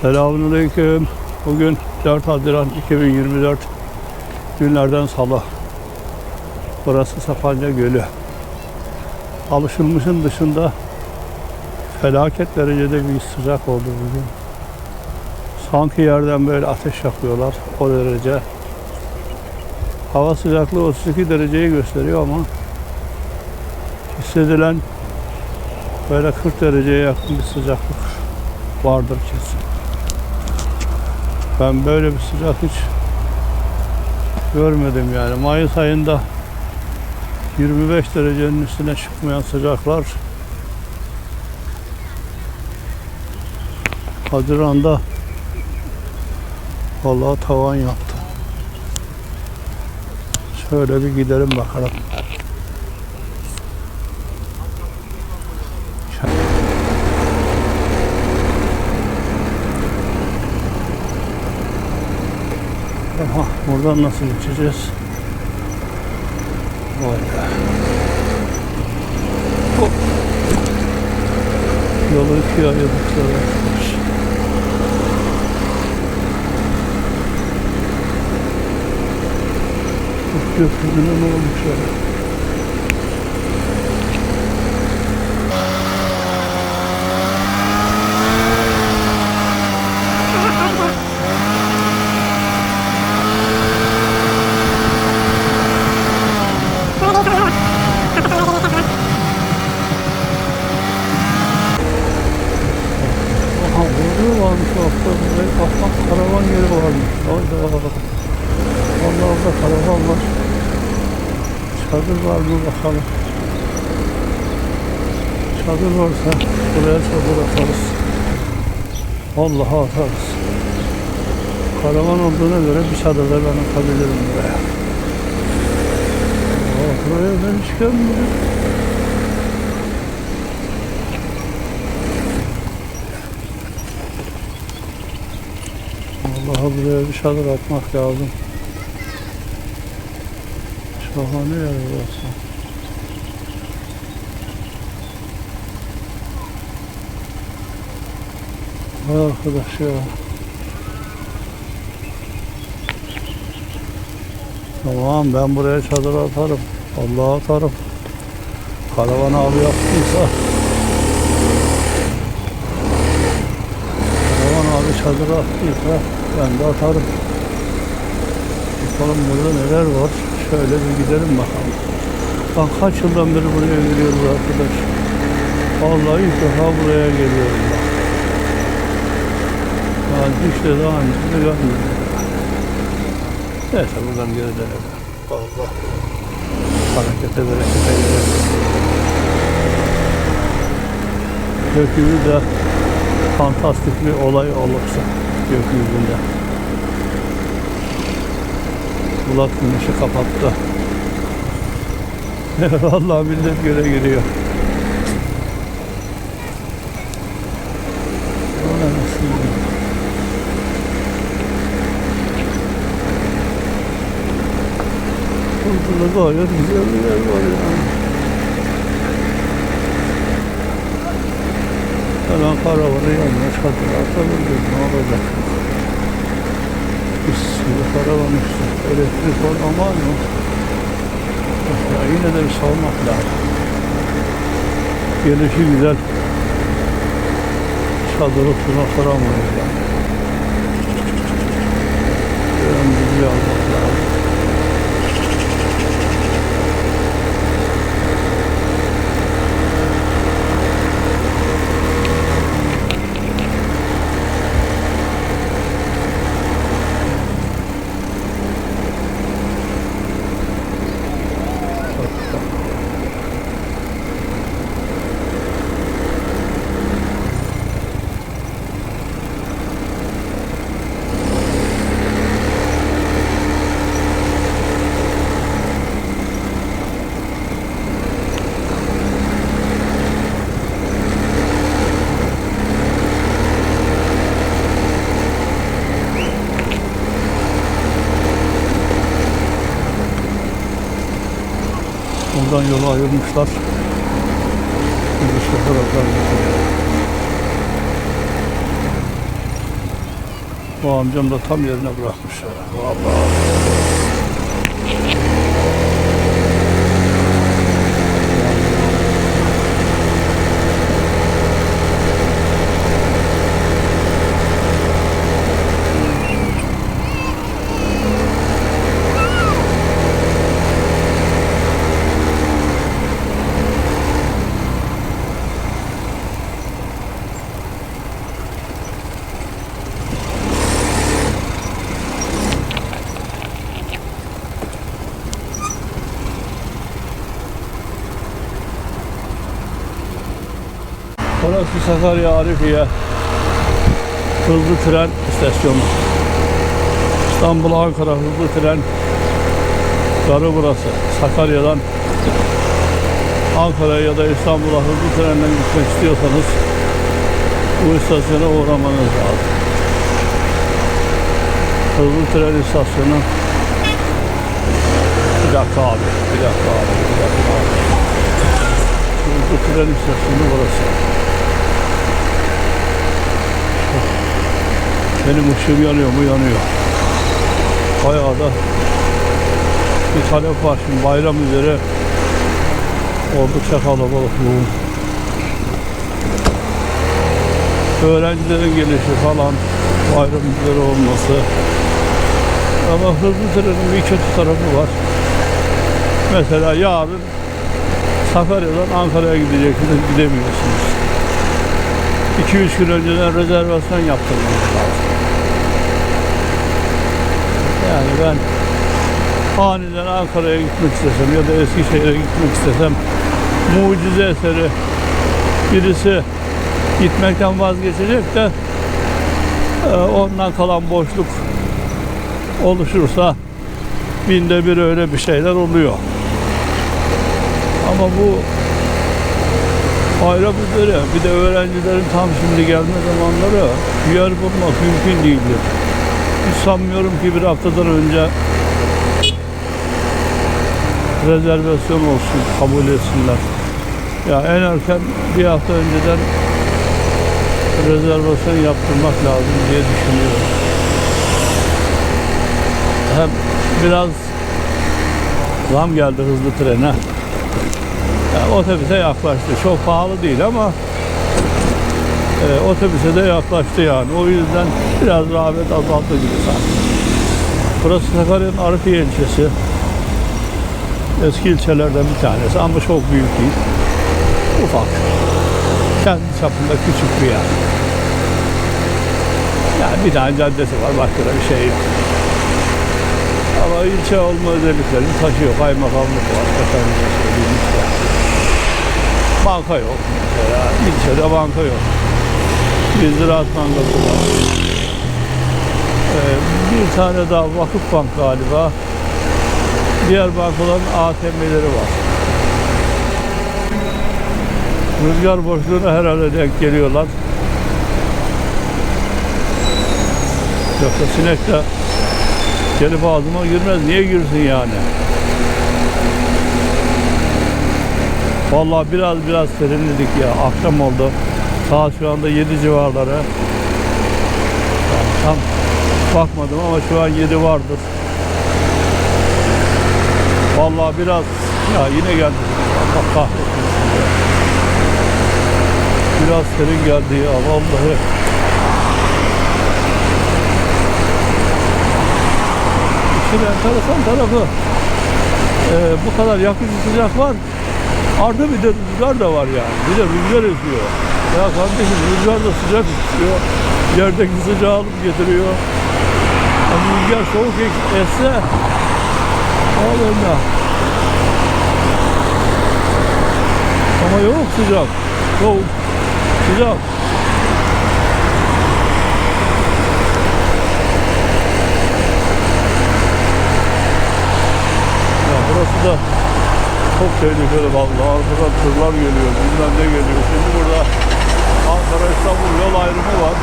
Selamünaleyküm. Bugün 4 Haziran 2024 günlerden salı. Burası Sapanca Gölü. Alışılmışın dışında felaket derecede bir sıcak oldu bugün. Sanki yerden böyle ateş yakıyorlar o derece. Hava sıcaklığı 32 dereceyi gösteriyor ama hissedilen böyle 40 dereceye yakın bir sıcaklık vardır kesin. Ben böyle bir sıcak hiç görmedim yani. Mayıs ayında 25 derecenin üstüne çıkmayan sıcaklar Haziran'da vallahi tavan yaptı. Şöyle bir gidelim bakalım. Buradan nasıl geçeceğiz? Be. Hop. Yolu ikiye ayırmışlar arkadaş. Bu köprüne ne olmuş ya? Aha burada varmış o hafta. Bak bak karavan yeri varmış. Hayda. Vallahi orada karavan var. Çadır var mı bakalım. Çadır varsa buraya çadır atarız. Allah'a atarız. Karavan olduğuna göre bir çadırda ben atabilirim buraya. Aa, buraya ben hiç gelmedim. Allah'a buraya bir çadır atmak lazım. Şahane yer burası. Arkadaş ya. Tamam ben buraya çadır atarım. Allah'a atarım. Karavan abi yaptıysa. Karavan abi çadır attıysa ben de atarım. Bakalım burada neler var. Şöyle bir gidelim bakalım. Ben kaç yıldan beri buraya geliyoruz arkadaş. Vallahi ilk defa buraya geliyorum ben. Hiç de daha önce de görmedim. Neyse buradan dönelim. Allah harekete berekete gerek. Gökyüzü de fantastik bir olay olursa gökyüzünde. Bulat güneşi kapattı. Vallahi millet göle giriyor. Vay anasını. Burada gayet güzel bir yer var yani. Hemen karavanı yanına çadır atabiliriz. Ne olacak? Şimdi karavan işte. Elektrik var mı? Ya yine de bir salmak lazım. Gelişi güzel. Çadırı tuna kıramayız yani. Ben almak lazım. Buradan yolu ayırmışlar. Oradan gidiyor. O amcam da tam yerine bırakmış. ya. Vallahi. Orası Sakarya Arifiye hızlı tren istasyonu. İstanbul Ankara hızlı tren garı burası. Sakarya'dan Ankara'ya ya da İstanbul'a hızlı trenle gitmek istiyorsanız bu istasyona uğramanız lazım. Hızlı tren istasyonu bir dakika abi, bir dakika abi, bir dakika abi. Hızlı tren istasyonu burası. Benim ışığım yanıyor mu? Yanıyor. Bayağı da bir talep var şimdi bayram üzere oldukça kalabalık yoğun. Öğrencilerin gelişi falan bayram üzere olması. Ama hızlı trenin bir kötü tarafı var. Mesela yarın Sakarya'dan Ankara'ya gideceksiniz, gidemiyorsunuz. 2-3 gün önceden rezervasyon yaptırmanız lazım. Yani ben aniden Ankara'ya gitmek istesem ya da Eskişehir'e gitmek istesem mucize eseri birisi gitmekten vazgeçecek de e, ondan kalan boşluk oluşursa binde bir öyle bir şeyler oluyor. Ama bu bayram üzere bir de öğrencilerin tam şimdi gelme zamanları yer bulmak mümkün değildir. Hiç sanmıyorum ki bir haftadan önce rezervasyon olsun, kabul etsinler. Ya en erken bir hafta önceden rezervasyon yaptırmak lazım diye düşünüyorum. Hem biraz zam geldi hızlı trene. Yani otobüse yaklaştı. Çok pahalı değil ama e, otobüse de yaklaştı yani. O yüzden biraz rağbet azaldı gibi sanki. Burası Sakarya'nın Arifiye ilçesi. Eski ilçelerden bir tanesi ama çok büyük değil. Ufak. Kendi çapında küçük bir yer. Yani bir tane caddesi var. Başka da bir şey yok. Ama ilçe olma özelliklerini taşıyor. Kaymakamlık var. Efendime söyleyeyim işte. Banka yok mesela. İlçede banka yok. Bir Ziraat. Ee, bir tane daha Vakıf Bank galiba. Diğer bankaların ATM'leri var. Rüzgar boşluğuna herhalde denk geliyorlar. Yoksa sinek de gelip ağzıma girmez. Niye girsin yani? Vallahi biraz biraz serinledik ya. Akşam oldu. Saat şu anda 7 civarları. Yani tam bakmadım ama şu an 7 vardır. Vallahi biraz ya yine geldi. Allah kahretsin. Biraz serin geldi ya vallahi. İşin enteresan tarafı e, bu kadar yakıcı sıcak var. Artı bir de rüzgar da var yani. Bir de rüzgar esiyor. Ya kardeşim rüzgar da sıcak esiyor. Yerdeki sıcağı alıp getiriyor. Yani rüzgar soğuk es- esse Ağlarına. Ama yok sıcak. Soğuk. Sıcak. Ya burası da çok tehlikeli vallahi. Arkadan tırlar geliyor, bilmem ne geliyor. Şimdi burada Ankara İstanbul yol ayrımı var.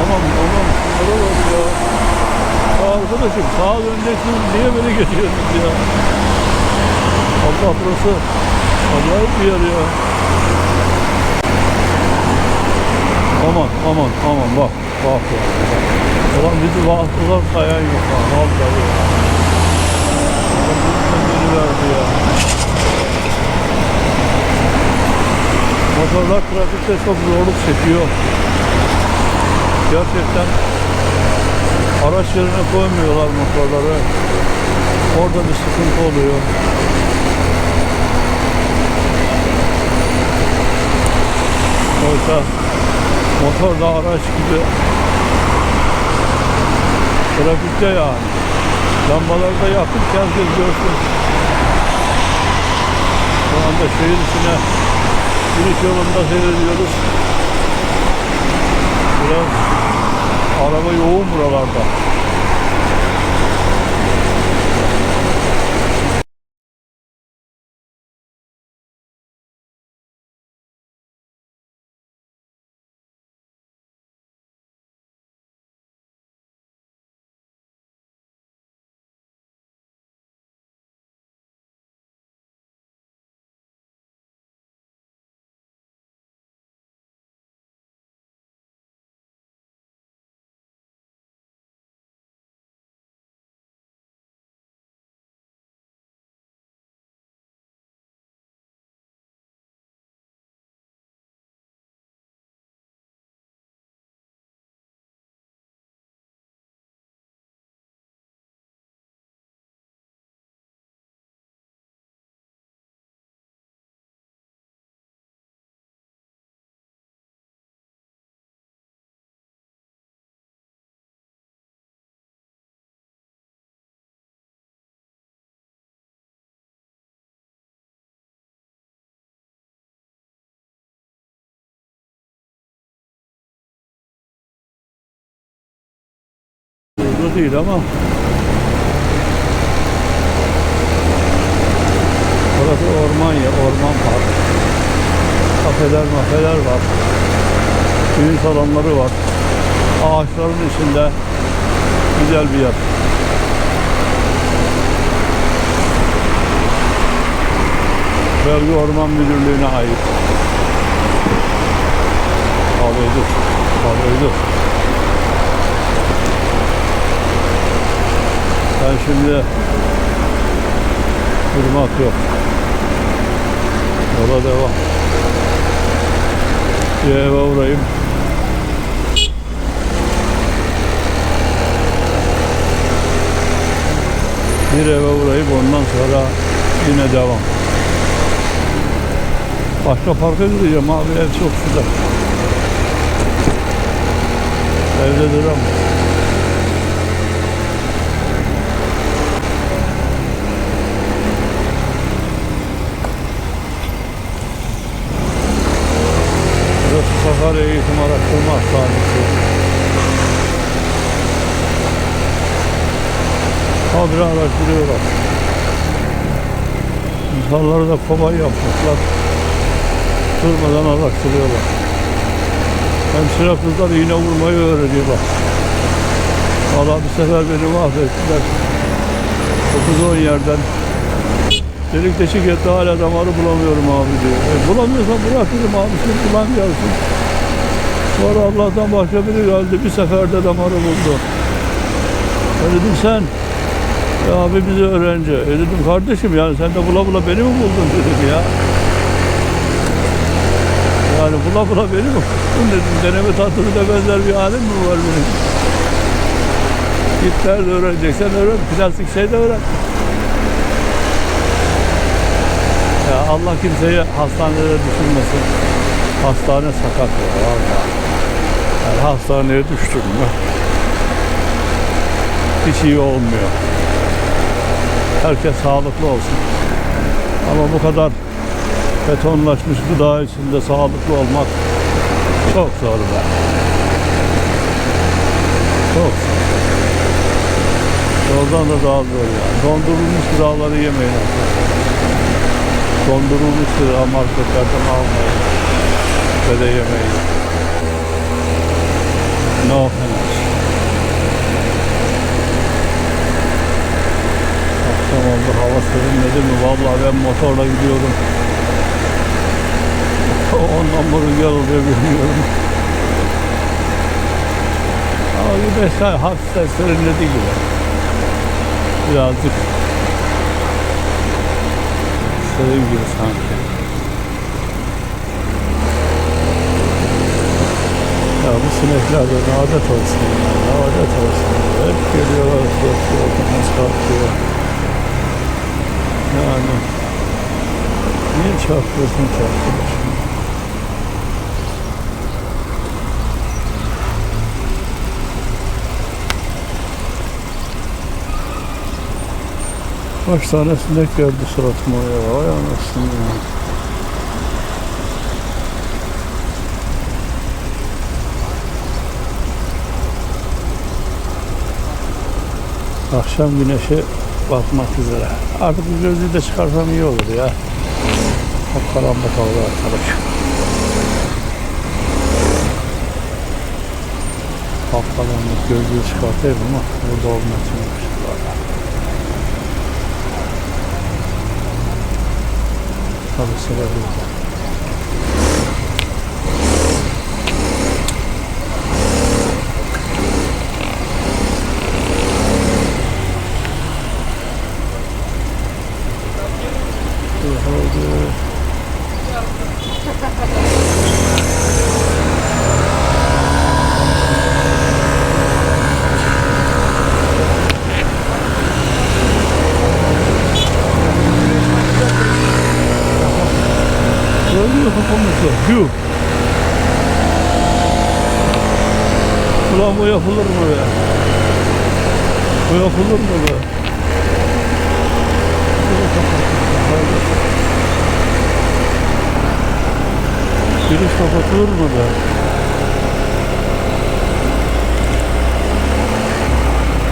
Aman aman şunlara bak ya. Ya arkadaşım sağa döneceksiniz niye böyle geçiyorsunuz ya? Allah burası acayip bir yer ya. Aman aman aman bak bak ya. Ulan bizi vasıtalar sayan yok ha. Vallahi ya. Beni verdi ya. Motorlar trafikte çok zorluk çekiyor. Gerçekten araç yerine koymuyorlar motorları. Orada bir sıkıntı oluyor. Oysa motor da araç gibi trafikte yani. Lambaları da yakıp herkes görsün. Şu anda şehir içine giriş yolunda seyrediyoruz. Biraz araba yoğun buralarda. Burada değil ama Burası orman ya, orman park. Kafeler, mafeler var. Düğün salonları var. Ağaçların içinde güzel bir yer. Bölge Orman Müdürlüğü'ne ait. Alıyorduk, alıyorduk. Ben şimdi durmak yok. Yola devam. Bir eve uğrayayım. Bir eve uğrayıp ondan sonra yine devam. Başka parka gideceğim abi ev çok sıcak. Evde duramam. Burası Eğitim Araştırma Hastanesi. Habire araştırıyorlar. İnsanları da kobay yapmışlar. Durmadan araştırıyorlar. Hemşire kızlar iğne vurmayı öğreniyorlar. Valla bir sefer beni mahvettiler. 9-10 yerden Delik deşik etti hala damarı bulamıyorum abi diyor. E, bulamıyorsan bırak dedim abi şimdi bulan Sonra Allah'tan başka biri geldi bir seferde damarı buldu. E dedim sen ya abi bizi öğrenci. E dedim kardeşim yani sen de bula bula beni mi buldun dedim ya. Yani bula bula beni mi buldun dedim. Deneme tahtında benzer bir halim mi var benim? Git nerede öğreneceksen öğren. Plastik şey de öğren. Ya Allah kimseyi hastanelere düşürmesin. Hastane sakat ya vallahi. Yani hastaneye düştün mü? Hiç iyi olmuyor. Herkes sağlıklı olsun. Ama bu kadar betonlaşmış gıda içinde sağlıklı olmak çok zor be. Çok zor. Yoldan da daha zor yani. Dondurulmuş gıdaları yemeyin dondurulmuş gıda marketlerden almayın ve de yemeyin. No offense. Akşam oldu hava serinledi mi? Vallahi ben motorla gidiyorum. Ondan mı rüzgar oluyor bilmiyorum. Mesela hafiften serinledi gibi. Birazcık serin gibi sanki. Bu sinekler de adet olsun ya, adet olsun. Hep geliyorlar, korkuyor, otobüs kalkıyor. Yani niye çarpıyorsun ki arkadaşım? Kaç tane sinek geldi suratıma ya. Vay anasını ya. Akşam güneşi batmak üzere. Artık bu gözlüğü de çıkarsam iyi olur ya. Çok karanlık oldu arkadaş. Kapkaranlık gözlüğü çıkartayım ama burada olmasın. Tabii severim. Hadi. Bu yapılır mı be? Bu yapılır mı be? Giriş kapatılır mı be?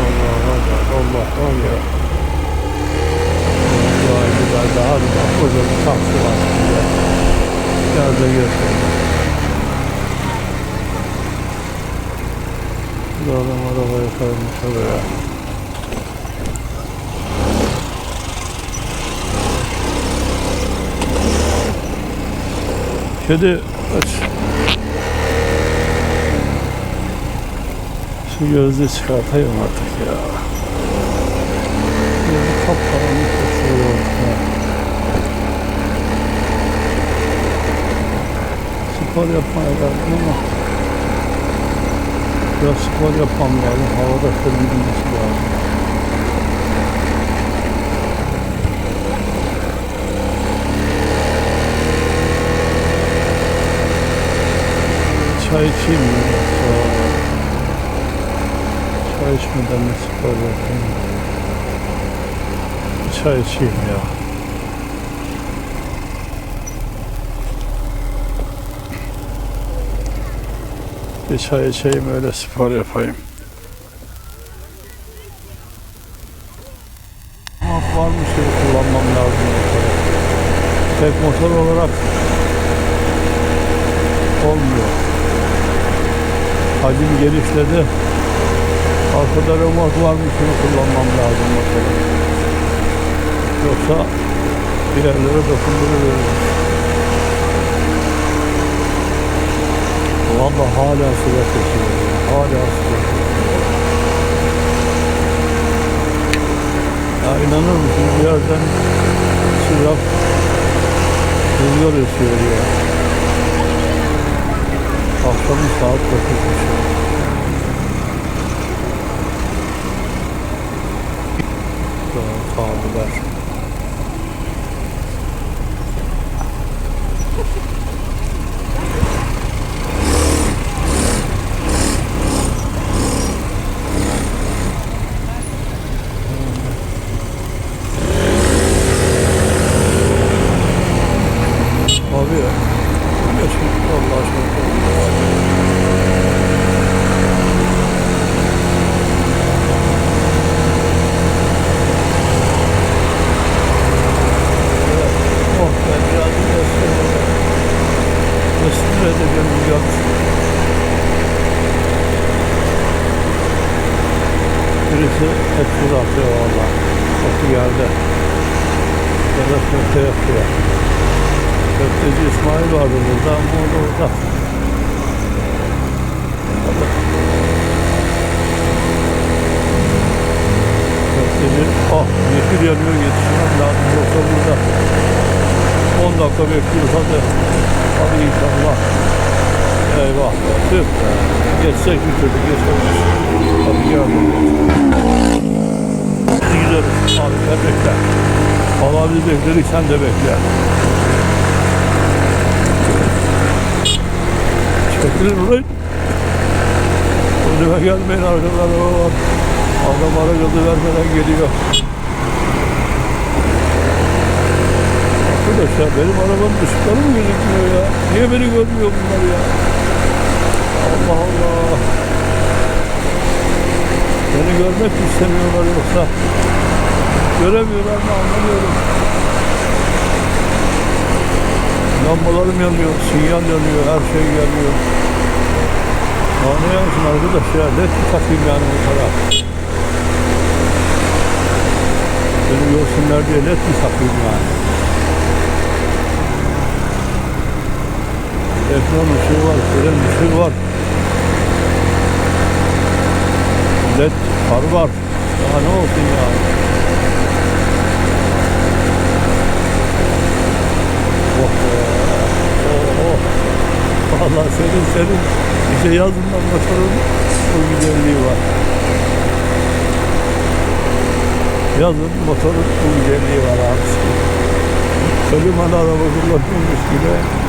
Allah Allah Allah Allah. Vay güzel daha bir bak koca bir taksi var. Gel de göster. Bu adam arabaya koymuş oraya. Kedi aç. Şu gözlüğü çıkartayım artık ya. Gözü kapkaranlık koşuyor. Ya. Spor yapmaya geldim ama biraz spor yapmam lazım. Havada serinlemesi lazım. Çay içeyim mi? Çay içmeden mi spor yapayım? Çay içeyim ya. Bir çay içeyim öyle spor yapayım. Mak varmış gibi kullanmam lazım. Tek motor olarak olmuyor. Hacim genişledi. Arkada remork varmış gibi kullanmam lazım motoru. Yoksa bir yerlere dokunduruverir. Valla hala sıcak esiyor. Hala sıcak. Ya inanır mısın bir yerden sıcak rüzgar esiyor ya. Akşamın saat 9'muş. Şöyle bir yolumuz yok. Birisi tepkir atıyor valla. Çok geldi. Burada köfte yapıyor. Köfteci İsmail vardı burada. Bu da orada. Köfteci. Ah yeşil yanıyor yetişmem lazım. Yoksa burada 10 dakika bekliyoruz. Hadi. Hadi inşallah. Eyvah. Tüh. Geçsek bir türlü geçemez. Hadi yardım. Hadi. Abi sen bekle. Allah bizi bekledik sen de bekle. Çekilin ulan. Önüme gelmeyin arkadan. Adam ara vermeden geliyor. Arkadaşlar benim arabanın ışıkları mı gözükmüyor ya? Niye beni görmüyor bunlar ya? Allah Allah. Beni görmek mi istemiyorlar yoksa? Göremiyorlar mı anlamıyorum. Lambalarım yanıyor, sinyal yanıyor, her şey yanıyor. Anlıyor musun arkadaş ya? Mi takayım yani bu tarafa? Beni görsünler diye led mi takayım yani? Ekran ışığı var, fren ışığı var. LED far var. Daha ne olsun ya? Oh. Oh oh. Vallahi senin senin işte yazından motorun o güzelliği var. Yazın motorun o güzelliği var abi. Klimalı araba kullanıyormuş gibi